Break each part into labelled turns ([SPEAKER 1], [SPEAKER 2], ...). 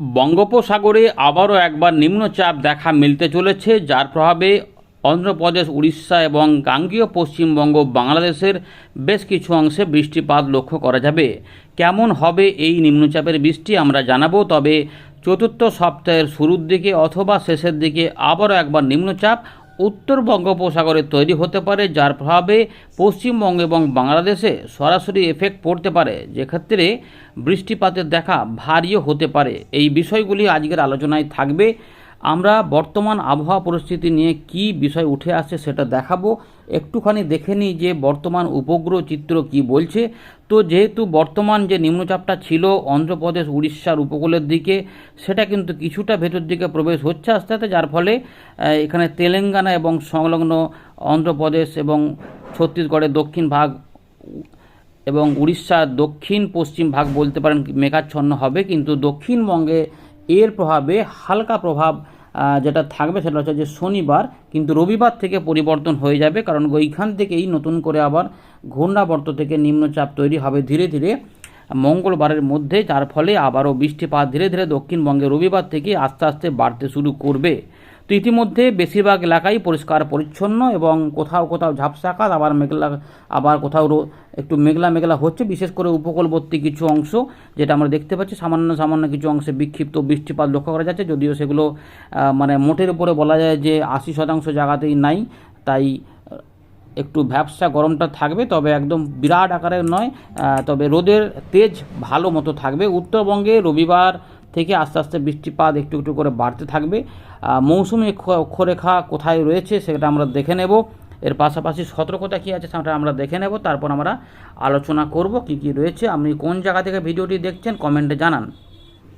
[SPEAKER 1] বঙ্গোপসাগরে আবারও একবার নিম্নচাপ দেখা মিলতে চলেছে, যার প্রভাবে অন্ধ্রপ্রদেশ, উড়িষ্যা এবং গাঙ্গীয় পশ্চিমবঙ্গ, বাংলাদেশের বেশ কিছু অংশে বৃষ্টিপাত লক্ষ্য করা যাবে। কেমন হবে এই নিম্নচাপের বৃষ্টি আমরা জানাব, তবে চতুর্থ সপ্তাহের শুরুর দিকে অথবা শেষের দিকে আবারও একবার নিম্নচাপ উত্তর বঙ্গোপসাগরে তৈরি হতে পারে, যার প্রভাবে পশ্চিমবঙ্গ এবং বাংলাদেশে সরাসরি এফেক্ট পড়তে পারে। যেক্ষেত্রে বৃষ্টিপাতের দেখা ভারীও হতে পারে। এই বিষয়গুলি আজকের আলোচনায় থাকবে। আমরা বর্তমান আবহাওয়া পরিস্থিতি নিয়ে কি বিষয় উঠে আসছে সেটা দেখাবো। একটুখানি দেখে নিই যে বর্তমান উপগ্রহ চিত্র কি বলছে। তো যেহেতু বর্তমান যে নিম্নচাপটা ছিল অন্ধ্রপ্রদেশ, উড়িষ্যার উপকূলের দিকে, সেটা কিন্তু কিছুটা ভেতর দিকে প্রবেশ হচ্ছে আস্তে আস্তে, যার ফলে এখানে তেলেঙ্গানা এবং সংলগ্ন অন্ধ্রপ্রদেশ এবং ছত্তিশগড়ের দক্ষিণ ভাগ এবং উড়িষ্যার দক্ষিণ পশ্চিম ভাগ বলতে পারেন, মেঘাচ্ছন্ন হবে। কিন্তু দক্ষিণবঙ্গে এর প্রভাবে হালকা প্রভাব যেটা থাকবে সেটা হচ্ছে যে শনিবার কিন্তু রবিবার থেকে পরিবর্তন হয়ে যাবে। কারণ ওইখান থেকেই নতুন করে আবার ঘূর্ণাবর্ত থেকে নিম্নচাপ তৈরি হবে ধীরে ধীরে। মঙ্গলবারের মধ্যে, যার ফলে আবারও বৃষ্টিপাত ধীরে ধীরে দক্ষিণবঙ্গে রবিবার থেকে আস্তে আস্তে বাড়তে শুরু করবে। তো ইতিমধ্যে বেশিরভাগ এলাকাই পরিষ্কার, পরিচ্ছন্ন এবং কোথাও কোথাও ঝাপসা আকাশ আবার মেঘলা, আবার কোথাও একটু মেঘলা মেঘলা হচ্ছে। বিশেষ করে উপকূলবর্তী কিছু অংশ, যেটা আমরা দেখতে পাচ্ছি, সামান্য সামান্য কিছু অংশে বিক্ষিপ্ত বৃষ্টিপাত লক্ষ্য করা যাচ্ছে। যদিও সেগুলো মানে মোটের উপরে বলা যায় যে আশি শতাংশ জায়গাতেই নাই, তাই একটু ভ্যাবসা গরমটা থাকবে, তবে একদম বিরাট আকারের নয় তবে রোদের তেজ ভালো মতো থাকবে। উত্তরবঙ্গে রবিবার থেকে আস্তে আস্তে বৃষ্টিপাত একটু একটু করে বাড়তে থাকবে। মৌসুমি অক্ষ- অক্ষরেখা কোথায় রয়েছে সেটা আমরা দেখে নেব। এর পাশাপাশি সতর্কতা কী আছে সেটা আমরা দেখে নেব। তারপর আমরা আলোচনা করব কি কি রয়েছে। আপনি কোন জায়গা থেকে ভিডিওটি দেখছেন কমেন্টে জানান।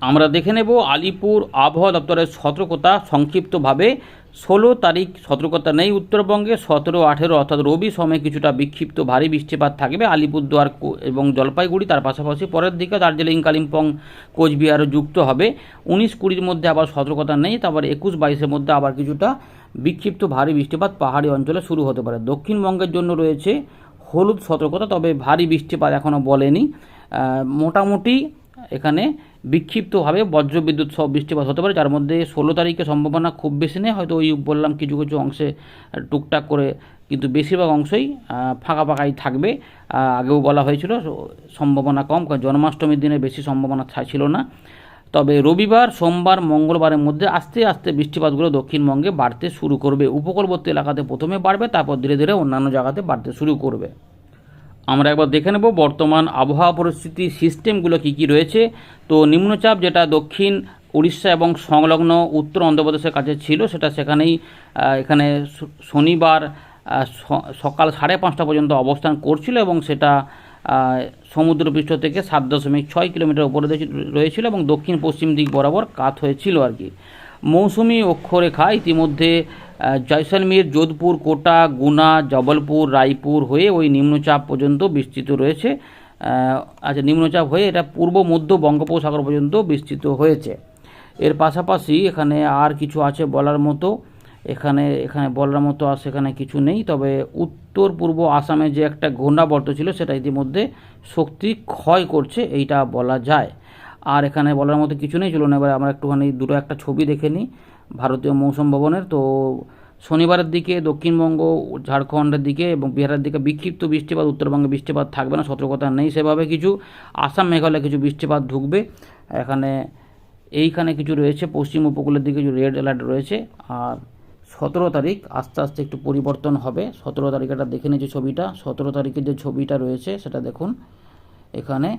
[SPEAKER 1] আমরা দেখে নেব আলিপুর আবহাওয়া দপ্তরের সতর্কতা সংক্ষিপ্তভাবে। ষোলো তারিখ সতর্কতা নেই উত্তরবঙ্গে, সতেরো, আঠেরো অর্থাৎ রবি সময়ে কিছুটা বিক্ষিপ্ত ভারী বৃষ্টিপাত থাকবে। আলিপুরদুয়ার এবং জলপাইগুড়ি তার পাশাপাশি পরের দিকে দার্জিলিং, কালিম্পং, কোচবিহারও যুক্ত হবে। উনিশ কুড়ির মধ্যে আবার সতর্কতা নেই, তারপর একুশ বাইশের মধ্যে আবার কিছুটা বিক্ষিপ্ত ভারী বৃষ্টিপাত পাহাড়ি অঞ্চলে শুরু হতে পারে। দক্ষিণবঙ্গের জন্য রয়েছে হলুদ সতর্কতা, তবে ভারী বৃষ্টিপাত এখনও বলেনি। মোটামুটি এখানে বিক্ষিপ্তভাবে বজ্রবিদ্যুৎ সহ বৃষ্টিপাত হতে পারে, যার মধ্যে ষোলো তারিখে সম্ভাবনা খুব বেশি নেই। হয়তো ওই বললাম কিছু কিছু অংশে টুকটাক করে কিন্তু বেশিরভাগ অংশই ফাঁকা ফাঁকাই থাকবে। আগেও বলা হয়েছিল সম্ভাবনা কম, কারণ জন্মাষ্টমীর দিনে বেশি সম্ভাবনা ছিল না। তবে রবিবার, সোমবার, মঙ্গলবারের মধ্যে আস্তে আস্তে বৃষ্টিপাতগুলো দক্ষিণবঙ্গে বাড়তে শুরু করবে। উপকূলবর্তী এলাকাতে প্রথমে বাড়বে, তারপর ধীরে ধীরে অন্যান্য জায়গাতে বাড়তে শুরু করবে। আমরা একবার দেখে নেব বর্তমান আবহাওয়া পরিস্থিতি, সিস্টেমগুলো কি কি রয়েছে। তো নিম্নচাপ যেটা দক্ষিণ উড়িষ্যা এবং সংলগ্ন উত্তর অন্ধ্রপ্রদেশের কাছে ছিল, সেটা সেখানেই এখানে শনিবার সকাল সাড়ে পাঁচটা পর্যন্ত অবস্থান করছিল এবং সেটা সমুদ্রপৃষ্ঠ থেকে সাত দশমিক ছয় কিলোমিটার উপরে রয়েছে- রয়েছিল এবং দক্ষিণ পশ্চিম দিক বরাবর কাত হয়েছিল আর কি। মৌসুমি অক্ষরেখা ইতিমধ্যে জয়সলমীর যোধপুর, কোটা, গুনা, জবলপুর, রায়পুর হয়ে ওই নিম্নচাপ পর্যন্ত বিস্তৃত রয়েছে। আচ্ছা নিম্নচাপ হয়ে এটা পূর্ব, মধ্য বঙ্গোপসাগর পর্যন্ত বিস্তৃত হয়েছে। এর পাশাপাশি এখানে আর কিছু আছে বলার মতো। এখানে এখানে বলার মতো আর সেখানে কিছু নেই। তবে উত্তর পূর্ব আসামে যে একটা ঘূর্ণাবর্ত ছিল, সেটা ইতিমধ্যে শক্তি ক্ষয় করছে, এইটা বলা যায়। আর এখানে বলার মতো কিছু নেই। চলুন এবার আমরা একটুখানি দুটো একটা ছবি দেখে নিই ভারতীয় মৌসুম ভবনের। তো শনিবারের দিকে দক্ষিণবঙ্গ, ঝাড়খণ্ডের দিকে এবং বিহারের দিকে বিক্ষিপ্ত বৃষ্টিপাত, উত্তরবঙ্গে বৃষ্টিপাত থাকবে না, সতর্কতা নেই সেভাবে কিছু। আসাম, মেঘালয়ে কিছু বৃষ্টিপাত ঢুকবে। এখানে এইখানে কিছু রয়েছে, পশ্চিম উপকূলের দিকে কিছু রেড অ্যালার্ট রয়েছে। আর সতেরো তারিখ আস্তে আস্তে একটু পরিবর্তন হবে। সতেরো তারিখেটা দেখে নিয়েছি ছবিটা। সতেরো তারিখের যে ছবিটা রয়েছে, সেটা দেখুন। এখানে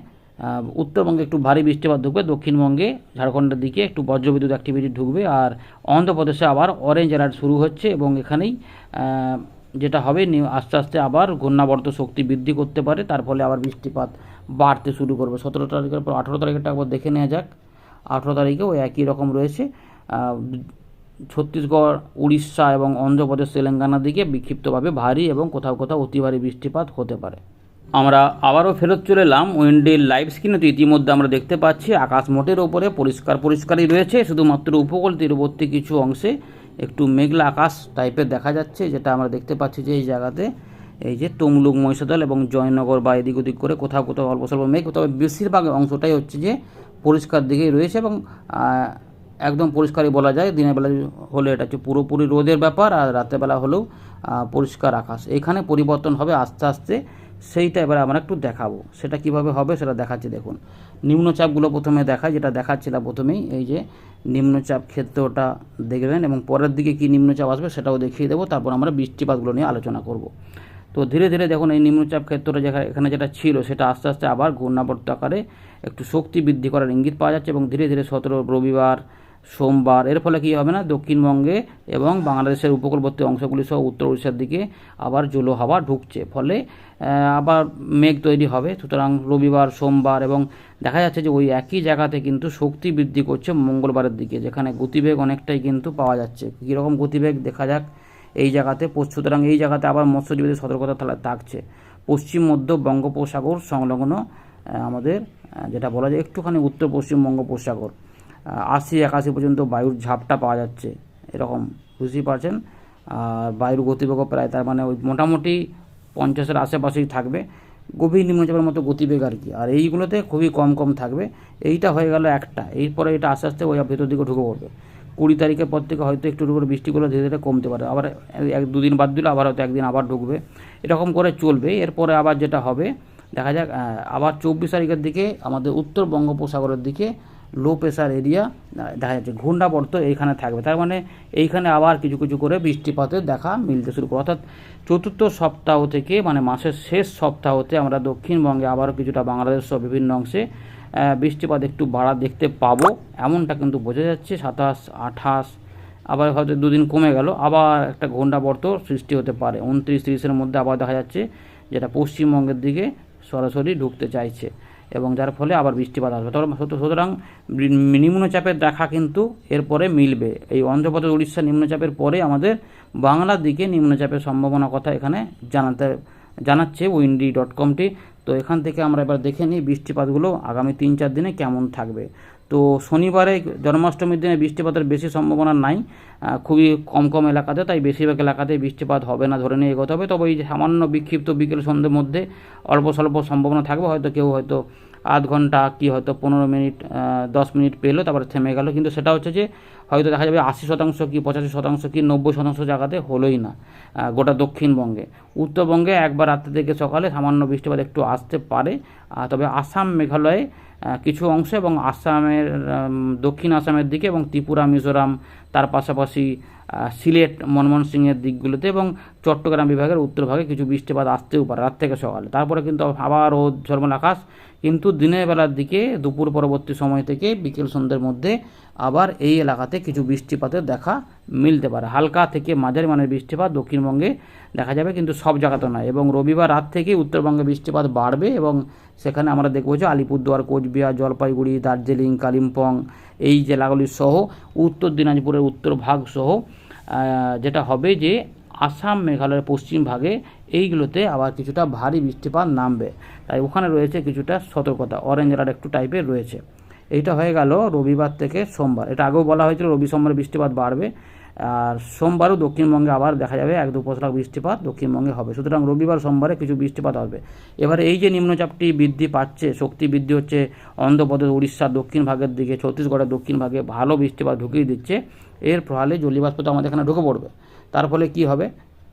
[SPEAKER 1] উত্তরবঙ্গে একটু ভারী বৃষ্টিপাত ঢুকবে, দক্ষিণবঙ্গে, ঝাড়খণ্ডের দিকে একটু বজ্রবিদ্যুৎ অ্যাক্টিভিটি ঢুকবে, আর অন্ধ্রপ্রদেশে আবার অরেঞ্জ অ্যালার্ট শুরু হচ্ছে এবং এখানেই যেটা হবে আস্তে আস্তে আবার ঘূর্ণাবর্ত শক্তি বৃদ্ধি করতে পারে, তার ফলে আবার বৃষ্টিপাত বাড়তে শুরু করবে। সতেরো তারিখের পর, আঠেরো তারিখেরটা একবার দেখে নেওয়া যাক। আঠেরো তারিখেও একই রকম রয়েছে। ছত্তিশগড়, উড়িষ্যা এবং অন্ধ্রপ্রদেশ, তেলেঙ্গানার দিকে বিক্ষিপ্তভাবে ভারী এবং কোথাও কোথাও অতি ভারী বৃষ্টিপাত হতে পারে। আমরা আবারও ফেরত চলে এলাম উইন্ডের লাইভ স্ক্রিনে। তো ইতিমধ্যে আমরা দেখতে পাচ্ছি আকাশ মোটের ওপরে পরিষ্কার পরিষ্কারই রয়েছে, শুধুমাত্র উপকূল তীরবর্তী কিছু অংশে একটু মেঘলা আকাশ টাইপের দেখা যাচ্ছে, যেটা আমরা দেখতে পাচ্ছি যে এই জায়গাতে এই যে তমলুক মহিষাদল এবং জয়নগর বা এদিক ওদিক করে কোথাও কোথাও অল্প স্বল্প মেঘ, তবে বেশিরভাগ অংশটাই হচ্ছে যে পরিষ্কার দিকেই রয়েছে এবং একদম পরিষ্কারই বলা যায়। দিনের বেলা হলে এটা হচ্ছে পুরোপুরি রোদের ব্যাপার আর রাতের বেলা হলেও পরিষ্কার আকাশ। এখানে পরিবর্তন হবে আস্তে আস্তে। সেইটা এবার আমরা একটু দেখাবো। সেটা কীভাবে হবে সেটা দেখাচ্ছি, দেখুন। নিম্নচাপগুলো প্রথমে দেখায় যেটা দেখাচ্ছিলাম প্রথমেই, এই যে নিম্নচাপ ক্ষেত্রটা দেখবেন এবং পরের দিকে কি নিম্নচাপ আসবে সেটাও দেখিয়ে দেবো, তারপর আমরা বৃষ্টিপাতগুলো নিয়ে আলোচনা করব। তো ধীরে ধীরে দেখুন, এই নিম্নচাপ ক্ষেত্রটা যেখানে এখানে যেটা ছিল, সেটা আস্তে আস্তে আবার ঘূর্ণাবর্ত আকারে একটু শক্তি বৃদ্ধি করার ইঙ্গিত পাওয়া যাচ্ছে এবং ধীরে ধীরে সতেরো রবিবার সোমবার। এর ফলে কী হবে না? দক্ষিণবঙ্গে এবং বাংলাদেশের উপকূলবর্তী অংশগুলি সহ উত্তর উড়িষ্যার দিকে আবার জলো হাওয়া ঢুকছে। ফলে আবার মেঘ তৈরি হবে। সুতরাং রবিবার, সোমবার এবং দেখা যাচ্ছে যে ওই একই জায়গাতে কিন্তু শক্তি বৃদ্ধি করছে মঙ্গলবারের দিকে, যেখানে গতিবেগ অনেকটাই কিন্তু পাওয়া যাচ্ছে। কীরকম গতিবেগ? দেখা যাক এই জায়গাতে সুতরাং এই জায়গাতে আবার মৎস্যজীবীদের সতর্কতা তাহলে থাকছে। পশ্চিম, মধ্য বঙ্গোপসাগর সংলগ্ন আমাদের যেটা বলা যায় একটুখানি উত্তর পশ্চিম বঙ্গোপসাগর। আশি, একাশি পর্যন্ত বায়ুর ঝাপটা পাওয়া যাচ্ছে। এরকম বুঝতেই পারছেন। আর বায়ুর গতিবেগও প্রায় তার মানে ওই মোটামুটি পঞ্চাশের আশেপাশেই থাকবে। গভীর নিম্নচাপের মতো গতিবেগ আর কি। আর এইগুলোতে খুবই কম কম থাকবে। এইটা হয়ে গেল একটা। এরপরে এটা আস্তে আস্তে ওই ভেতর দিকে ঢুকে পড়বে। কুড়ি তারিখের পর থেকে হয়তো একটু করে বৃষ্টিগুলো ধীরে ধীরে কমতে পারে। আবার এক, দুদিন বাদ দিলে আবার হয়তো একদিন আবার ঢুকবে। এরকম করে চলবে। এরপরে আবার যেটা হবে, দেখা যাক আবার চব্বিশ তারিখের দিকে আমাদের উত্তর বঙ্গোপসাগরের দিকে লো প্রেশার এরিয়া দেখা যাচ্ছে ঘূর্ণাবর্ত এইখানে থাকবে। তার মানে এইখানে আবার কিছু কিছু করে বৃষ্টিপাতের দেখা মিলতে শুরু করে। অর্থাৎ চতুর্থ সপ্তাহ থেকে মানে মাসের শেষ সপ্তাহতে আমরা দক্ষিণবঙ্গে আবারও কিছুটা বাংলাদেশ সহ বিভিন্ন অংশে বৃষ্টিপাত একটু বাড়া দেখতে পাবো। এমনটা কিন্তু বোঝা যাচ্ছে, সাতাশ, আঠাশ, আবার হয়তো দুদিন কমে গেল, আবার একটা ঘূর্ণাবর্ত সৃষ্টি হতে পারে। উনত্রিশ তিরিশের মধ্যে আবার দেখা যাচ্ছে যেটা পশ্চিমবঙ্গের দিকে সরাসরি ঢুকতে চাইছে। এবং যার ফলে আবার বৃষ্টিপাত আসবে। সুতরাং নিম্নচাপের দেখা কিন্তু এরপরে মিলবে। এই অন্ধ্রপ্রদেশ, উড়িষ্যা নিম্নচাপের পরে আমাদের বাংলার দিকে নিম্নচাপের সম্ভাবনা কথা এখানে জানাতে, জানাচ্ছে উইন্ডি ডট কমটি। তো এখান থেকে আমরা এবার দেখে নিই বৃষ্টিপাতগুলো আগামী তিন চার দিনে কেমন থাকবে। তো শনিবারে জন্মাষ্টমীর দিনে বৃষ্টিপাতের বেশি সম্ভাবনা নাই খুবই কম কম এলাকাতে, তাই বেশিরভাগ এলাকাতে বৃষ্টিপাত হবে না, ধরে নিয়ে এগোতে হবে। তবে এই সামান্য বিক্ষিপ্ত বিকেল সন্ধ্যের মধ্যে অল্প স্বল্প সম্ভাবনা থাকবে, হয়তো কেউ হয়তো আধ ঘণ্টা কি হয়তো পনেরো মিনিট দশ মিনিট পেল, তারপরে থেমে গেল। কিন্তু সেটা হচ্ছে যে হয়তো দেখা যাবে আশি শতাংশ কি পঁচাশি শতাংশ কি নব্বই শতাংশ জায়গাতে হলোই না গোটা দক্ষিণবঙ্গে। উত্তরবঙ্গে একবার রাত্রে থেকে সকালে সামান্য বৃষ্টিপাত একটু আসতে পারে তবে আসাম মেঘালয়ে কিছু অংশ এবং আসামের দক্ষিণ আসামের দিকে এবং ত্রিপুরা, মিজোরাম, তার পাশাপাশি সিলেট, মনমোহন সিংয়ের দিকগুলোতে এবং চট্টগ্রাম বিভাগের উত্তর ভাগে কিছু বৃষ্টিপাত আসতেও পারে, রাত থেকে সকালে। তারপরে কিন্তু আবার রোদ, ঝলমল আকাশ। কিন্তু দিনের বেলার দিকে দুপুর পরবর্তী সময় থেকে বিকেল সন্ধ্যের মধ্যে আবার এই এলাকাতে কিছু বৃষ্টিপাতের দেখা মিলতে পারে। হালকা থেকে মাঝারি মানের বৃষ্টিপাত দক্ষিণবঙ্গে দেখা যাবে, কিন্তু সব জায়গাতে নয়। এবং রবিবার রাত থেকে উত্তরবঙ্গে বৃষ্টিপাত বাড়বে এবং সেখানে আমরা দেখব যে আলিপুরদুয়ার, কোচবিহার, জলপাইগুড়ি, দার্জিলিং, কালিম্পং এই জেলাগুলি সহ, উত্তর দিনাজপুরের উত্তর ভাগ সহ যেটা হবে যে আসাম, মেঘালয়ের পশ্চিম ভাগে এইগুলোতে আবার কিছুটা ভারী বৃষ্টিপাত নামবে। তাই ওখানে রয়েছে কিছুটা সতর্কতা। অরেঞ্জ অ্যালার্ট একটু টাইপের রয়েছে। এইটা হয়ে গেল রবিবার থেকে সোমবার। এটা আগেও বলা হয়েছিল রবি সোমবার বৃষ্টিপাত বাড়বে। আর সোমবারও দক্ষিণবঙ্গে আবার দেখা যাবে এক দু পশলা বৃষ্টিপাত দক্ষিণবঙ্গে হবে। সুতরাং রবিবার, সোমবারে কিছু বৃষ্টিপাত হবে। এবারে এই যে নিম্নচাপটি বৃদ্ধি পাচ্ছে, শক্তি বৃদ্ধি হচ্ছে, অন্ধ্রপ্রদেশ, উড়িষ্যার দক্ষিণ ভাগের দিকে, ছত্তিশগড়ের দক্ষিণ ভাগে ভালো বৃষ্টিপাত ঢুকিয়ে দিচ্ছে। এর ফলে জলীয়বাষ্প তো আমাদের এখানে ঢুকে পড়বে। তার ফলে কি হবে?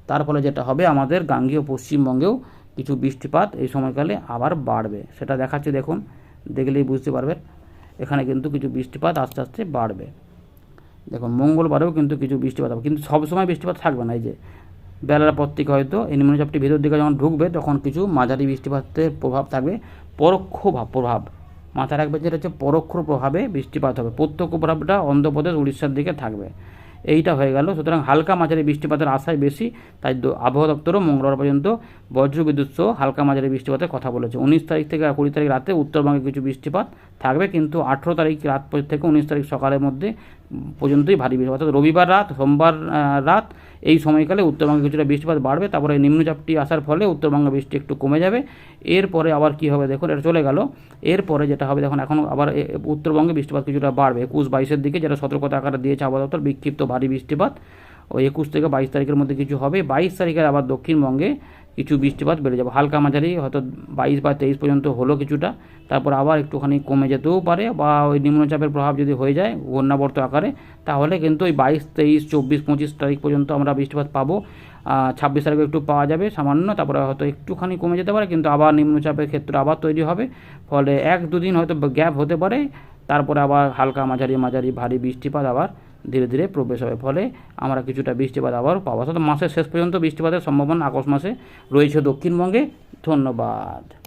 [SPEAKER 1] তার ফলে যেটা হবে, আমাদের গাঙ্গীয় পশ্চিমবঙ্গেও কিছু বৃষ্টিপাত এই সময়কালে আবার বাড়বে। সেটা দেখাচ্ছে, দেখুন, দেখলেই বুঝতে পারবেন, এখানে কিন্তু কিছু বৃষ্টিপাত আস্তে আস্তে বাড়বে। দেখুন, মঙ্গলবারেও কিন্তু কিছু বৃষ্টিপাত হবে। কিন্তু সবসময় বৃষ্টিপাত থাকবে না, এই যে বেলার পর থেকে হয়তো এই নিম্নচাপটি ভেতর দিকে যখন ঢুকবে, তখন কিছু মাঝারি বৃষ্টিপাতের প্রভাব থাকবে, পরোক্ষ ভাব- প্রভাব। মাথায় রাখবেন যেটা হচ্ছে পরোক্ষ প্রভাবে বৃষ্টিপাত হবে। প্রত্যক্ষ প্রভাবটা অন্ধ্রপ্রদেশ, উড়িষ্যার দিকে থাকবে। এইটা হয়ে গেল। সুতরাং হালকা মাঝারি বৃষ্টিপাতের আশায় বেশি, তাই আবহাওয়া দপ্তরও মঙ্গলবার পর্যন্ত বজ্রবিদ্যুৎ সহ হালকা মাঝারি বৃষ্টিপাতের কথা বলেছে। উনিশ তারিখ থেকে কুড়ি তারিখ রাতে উত্তরবঙ্গে কিছু বৃষ্টিপাত থাকবে, কিন্তু আঠেরো তারিখ রাত থেকে উনিশ তারিখ সকালের মধ্যে পর্যন্তই ভারী বৃষ্টি। অর্থাৎ রবিবার রাত, সোমবার রাত, এই সময়কালে উত্তরবঙ্গে কিছুটা বৃষ্টিপাত বাড়বে, তারপরে নিম্নচাপটি আসার ফলে উত্তরবঙ্গে বৃষ্টি একটু কমে যাবে। এরপরে আবার কি হবে দেখুন, এটা চলে গেল। এরপরে যেটা হবে দেখুন, এখন আবার উত্তরবঙ্গে বৃষ্টিপাত কিছুটা বাড়বে। একুশ বাইশের দিকে যেটা সতর্কতা আকারে দিয়েছে আবহাওয়া দপ্তর, বিক্ষিপ্ত ভারী বৃষ্টিপাত। ওই একুশ থেকে বাইশ তারিখের মধ্যে কিছু হবে। বাইশ তারিখের আবার দক্ষিণবঙ্গে কিছু বৃষ্টিপাত বেড়ে যাবে। হালকা মাঝারি, হয়তো বাইশ বা তেইশ পর্যন্ত হলো কিছুটা। তারপর আবার একটুখানি কমে যেতেও পারে বা ওই নিম্নচাপের প্রভাব যদি হয়ে যায় ঘূর্ণাবর্ত আকারে, তাহলে কিন্তু ওই বাইশ, তেইশ, চব্বিশ, পঁচিশ তারিখ পর্যন্ত আমরা বৃষ্টিপাত পাবো। ছাব্বিশ তারিখে একটু পাওয়া যাবে সামান্য, তারপরে হয়তো একটুখানি কমে যেতে পারে, কিন্তু আবার নিম্নচাপের ক্ষেত্রে আবার তৈরি হবে। ফলে এক দুদিন হয়তো গ্যাপ হতে পারে, তারপরে আবার হালকা মাঝারি মাঝারি ভারী বৃষ্টিপাত আবার ধীরে ধীরে প্রবেশ হবে। ফলে আমরা কিছুটা বৃষ্টিপাত আবার পাবো। অর্থাৎ মাসের শেষ পর্যন্ত বৃষ্টিপাতের সম্ভাবনা আগস্ট মাসে রয়েছে দক্ষিণবঙ্গে। ধন্যবাদ।